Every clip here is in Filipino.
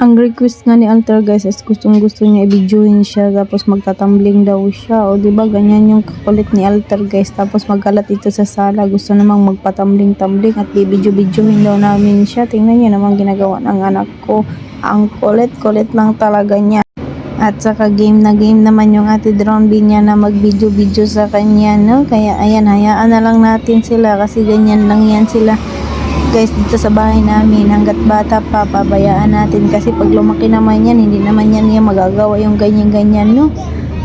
ang request nga ni Alter guys is gustong gusto niya i-videoin siya tapos magtatambling daw siya. O di ba ganyan yung kakulit ni Alter guys. Tapos magkalat dito sa sala. Gusto namang magpatambling-tambling at bibidyo-videoin daw namin siya. Tingnan niyo naman ginagawa ng anak ko. Ang kulit-kulit lang talaga niya. At saka game na game naman yung ate Drone niya na mag-video-video sa kanya no? Kaya ayan hayaan na lang natin sila kasi ganyan lang yan sila guys dito sa bahay namin hanggat bata pa pabayaan natin. Kasi pag lumaki naman yan hindi naman yan yung magagawa yung ganyan-ganyan no?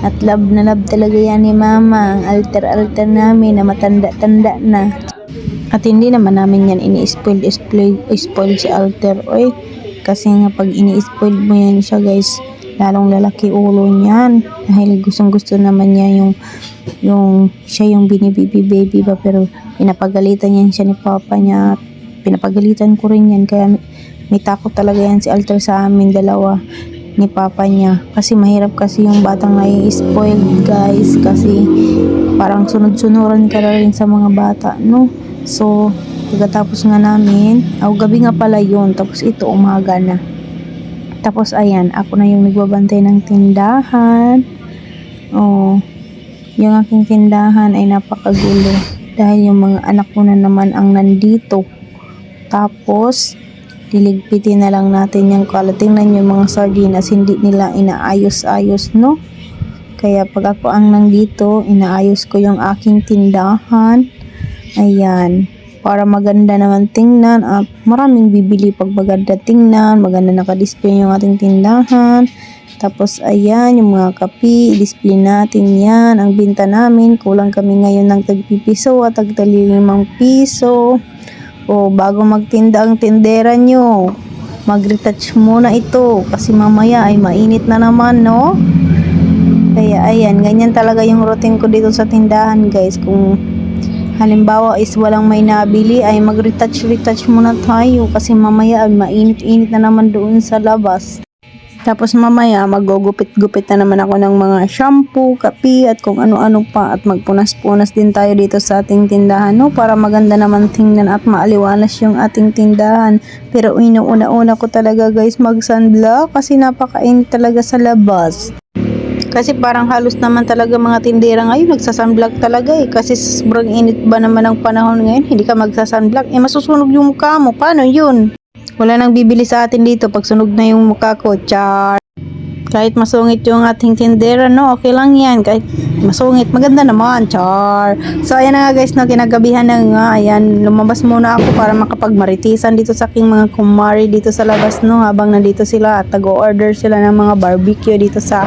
At love na love talaga yan ni mama. Ang alter-alter namin na matanda-tanda na. At hindi naman namin yan ini-spoil spoil, spoil si alter oy. Kasi nga pag ini-spoil mo yan siya guys lalong lalaki ulo niyan. Dahil gustong gusto naman niya yung yung siya yung binibibi baby ba pero pinapagalitan yan siya ni papa niya pinapagalitan ko rin yan. Kaya may, takot talaga yan si Alter sa amin dalawa ni papa niya. Kasi mahirap kasi yung batang nai-spoil guys. Kasi parang sunod-sunuran ka rin sa mga bata no? So pagkatapos nga namin aw gabi nga pala yun. Tapos ito umaga na. Tapos ayan ako na yung nagbabantay ng tindahan. Oh yung aking tindahan ay napakagulo. Dahil yung mga anak ko na naman ang nandito tapos, diligpitin na lang natin yung kalat. Tingnan yung mga sardinas, hindi nila inaayos-ayos, no? Kaya pag ako ang nandito, inaayos ko yung aking tindahan. Ayan. Para maganda naman tingnan at maraming bibili pag maganda tingnan. Maganda nakadisplay yung ating tindahan. Tapos ayan, yung mga kapi, display natin yan. Ang binta namin, kulang kami ngayon ng tagpipiso at tagtalilimang piso. O bago magtinda ang tindera nyo, mag-retouch muna ito kasi mamaya ay mainit na naman, no? Kaya ayan, ganyan talaga yung routine ko dito sa tindahan, guys. Kung halimbawa is walang may nabili, ay mag-retouch-retouch muna tayo kasi mamaya ay mainit-init na naman doon sa labas. Tapos mamaya magugupit-gupit na naman ako ng mga shampoo, kapi at kung ano-ano pa at magpunas-punas din tayo dito sa ating tindahan no para maganda naman tingnan at maaliwalas yung ating tindahan. Pero inuuna-una ko talaga guys mag sunblock kasi napakainit talaga sa labas. Kasi parang halos naman talaga mga tindera ngayon nagsasunblock talaga eh. Kasi sobrang init ba naman ang panahon ngayon, hindi ka magsasunblock. Eh masusunog yung mukha mo. Paano yun? Wala nang bibili sa atin dito pag sunog na yung mukha ko. Char. Kahit masungit yung ating tindera, no? Okay lang yan. Kahit masungit, maganda naman. Char. So, ayan na nga guys, no? Kinagabihan na nga. Ayan, lumabas muna ako para makapagmaritisan dito sa aking mga kumari dito sa labas, no? Habang nandito sila at tag-order sila ng mga barbecue dito sa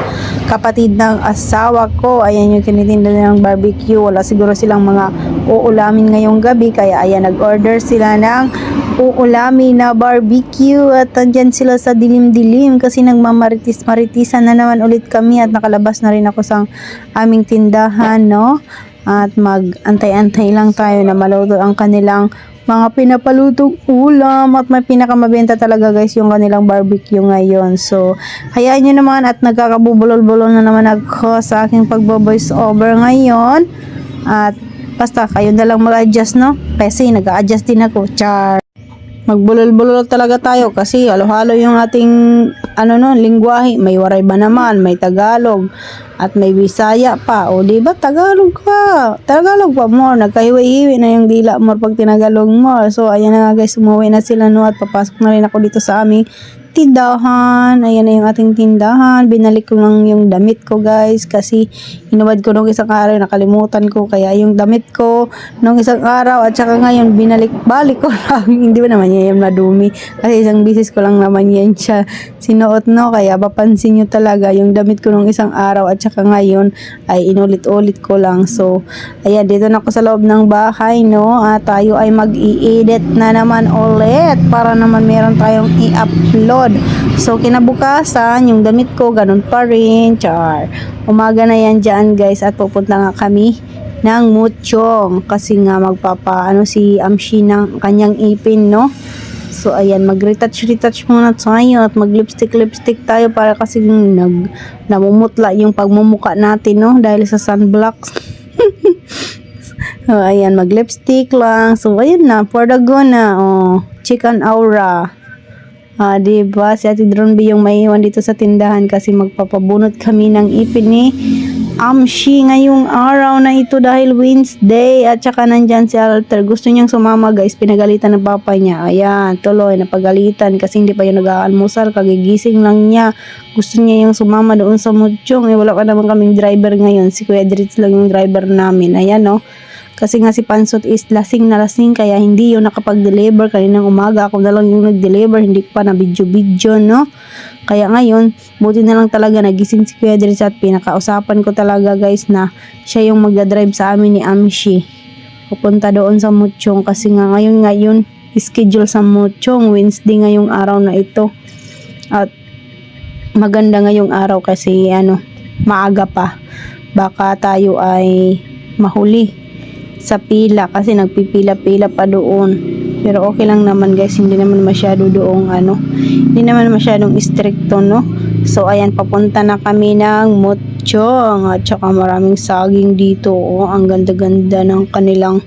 kapatid ng asawa ko. Ayan yung kinitinda ng barbecue. Wala siguro silang mga uulamin ngayong gabi. Kaya ayan, nag-order sila ng uulamin na barbecue at andyan sila sa dilim-dilim kasi nagmamaritis-maritisan na naman ulit kami at nakalabas na rin ako sa aming tindahan, no? At mag-antay-antay lang tayo na maluto ang kanilang mga pinapalutong ulam at may pinakamabenta talaga guys yung kanilang barbecue ngayon. So, hayaan nyo naman at nagkakabubulol-bulol na naman ako sa aking pagbo-voice over ngayon. At basta kayo na lang mag-adjust no? Kasi nag-a-adjust din ako. Char! magbulol-bulol talaga tayo kasi halo-halo yung ating ano no, lingwahe. May waray ba naman, may Tagalog at may Bisaya pa. O di ba Tagalog ka? Tagalog pa mo. Nagkahiwi-hiwi na yung dila mo pag tinagalog mo. So ayan na nga guys, umuwi na sila no at papasok na rin ako dito sa aming tindahan. Ayan na yung ating tindahan. Binalik ko lang yung damit ko guys kasi inubad ko nung isang araw. Nakalimutan ko. Kaya yung damit ko nung isang araw at saka ngayon binalik-balik ko lang. Hindi ba naman yan yung nadumi? Kasi isang bisis ko lang naman yan siya sinuot no. Kaya papansin nyo talaga yung damit ko nung isang araw at saka ngayon ay inulit-ulit ko lang. So, ayan, dito na ako sa loob ng bahay, no? At tayo ay mag-i-edit na naman ulit para naman meron tayong i-upload. So, kinabukasan, yung damit ko, ganun pa rin. Char. Umaga na yan dyan, guys. At pupunta nga kami ng Muchong. Kasi nga magpapa, ano, si Amshi ng kanyang ipin, no? So, ayan, mag-retouch-retouch muna tayo at mag-lipstick-lipstick tayo para kasi nag, namumutla yung pagmumuka natin, no? Dahil sa sunblocks. so, ayan, mag-lipstick lang. So, ayan na, for the go na, oh, chicken aura. Ah, di ba? Si Ate Drone yung maiwan dito sa tindahan kasi magpapabunot kami ng ipin ni Amshi ngayong araw na ito dahil Wednesday at saka nandyan si Alter. Gusto niyang sumama guys, pinagalitan ng papa niya. Ayan, tuloy, napagalitan kasi hindi pa yung nag-aalmusal, kagigising lang niya. Gusto niya yung sumama doon sa Muchong. Eh, wala pa naman kaming driver ngayon. Si Kuya Dritz lang yung driver namin. Ayan, no. Kasi nga si Pansot is lasing na lasing kaya hindi yun nakapag-deliver kaninang umaga. Ako na lang yung nag-deliver, hindi pa na video-video, no? Kaya ngayon, buti na lang talaga nagising si Kuya Dritz at pinakausapan ko talaga guys na siya yung magdadrive sa amin ni Amshi. Pupunta doon sa Muchong kasi nga ngayon ngayon schedule sa Muchong Wednesday ngayong araw na ito. At maganda ngayong araw kasi ano, maaga pa. Baka tayo ay mahuli sa pila kasi nagpipila-pila pa doon. Pero okay lang naman guys, hindi naman masyado doong ano, hindi naman masyadong stricto no. So ayan, papunta na kami ng Mutchong at saka maraming saging dito. Oh, ang ganda-ganda ng kanilang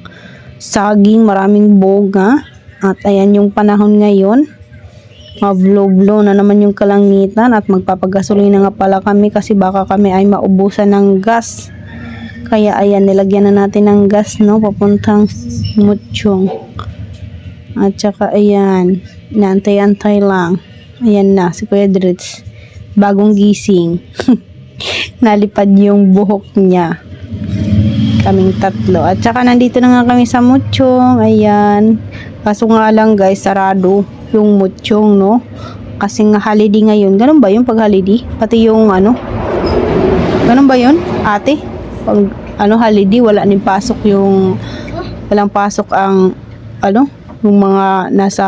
saging, maraming boga. At ayan yung panahon ngayon. Mablo-blo na naman yung kalangitan at magpapagasolina nga pala kami kasi baka kami ay maubusan ng gas. Kaya ayan, nilagyan na natin ng gas, no? Papuntang Mutchong. At saka ayan, naantay-antay lang. Ayan na, si Kuya Dritz. Bagong gising. Nalipad yung buhok niya. Kaming tatlo. At saka nandito na nga kami sa Mutchong. Ayan. Kaso nga lang guys, sarado yung Mutchong, no? Kasi nga holiday ngayon. Ganun ba yung pag holiday? Pati yung ano? Ganun ba yun, ate? Pag ano holiday, wala ning pasok yung walang pasok ang ano, yung mga nasa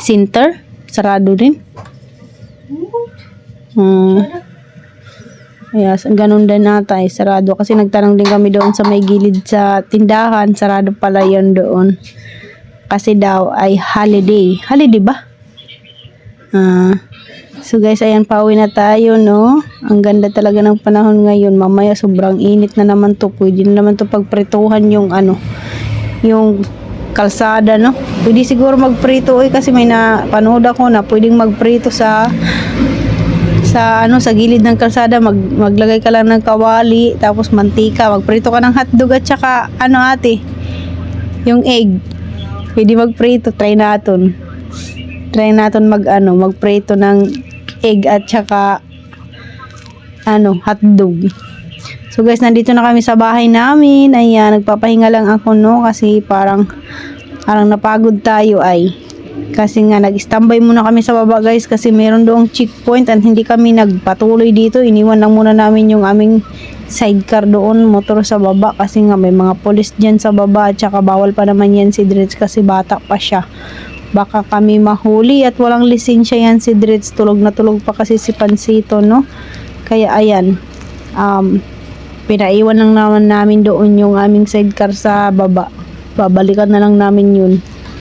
center, sarado din. Hmm. Yes, ganun din nata eh, sarado. Kasi nagtanong din kami doon sa may gilid sa tindahan, sarado pala yon doon. Kasi daw ay holiday. Holiday ba? Ah. So guys, ayan, pauwi na tayo, no? Ang ganda talaga ng panahon ngayon. Mamaya sobrang init na naman to. Pwede na naman to pagprituhan yung ano, yung kalsada, no? Pwede siguro magprito eh kasi may na panood ako na pwedeng magprito sa sa ano sa gilid ng kalsada mag, maglagay ka lang ng kawali tapos mantika magprito ka ng hotdog at saka ano ate yung egg pwede magprito try natin try natin mag ano magprito ng egg at saka ano hotdog. So guys nandito na kami sa bahay namin. Ayan nagpapahinga lang ako no? Kasi parang parang napagod tayo ay. Kasi nga nag-standby muna kami sa baba guys kasi meron doong checkpoint at hindi kami nagpatuloy dito. Iniwan lang muna namin yung aming sidecar doon motor sa baba. Kasi nga may mga polis dyan sa baba at saka bawal pa naman yan si Dritz kasi bata pa siya baka kami mahuli at walang lisensya yan si Dritz. Tulog na tulog pa kasi si Pansito no? Kaya ayan um, pinaiwan lang naman namin doon yung aming sidecar sa baba. Babalikan na lang namin yun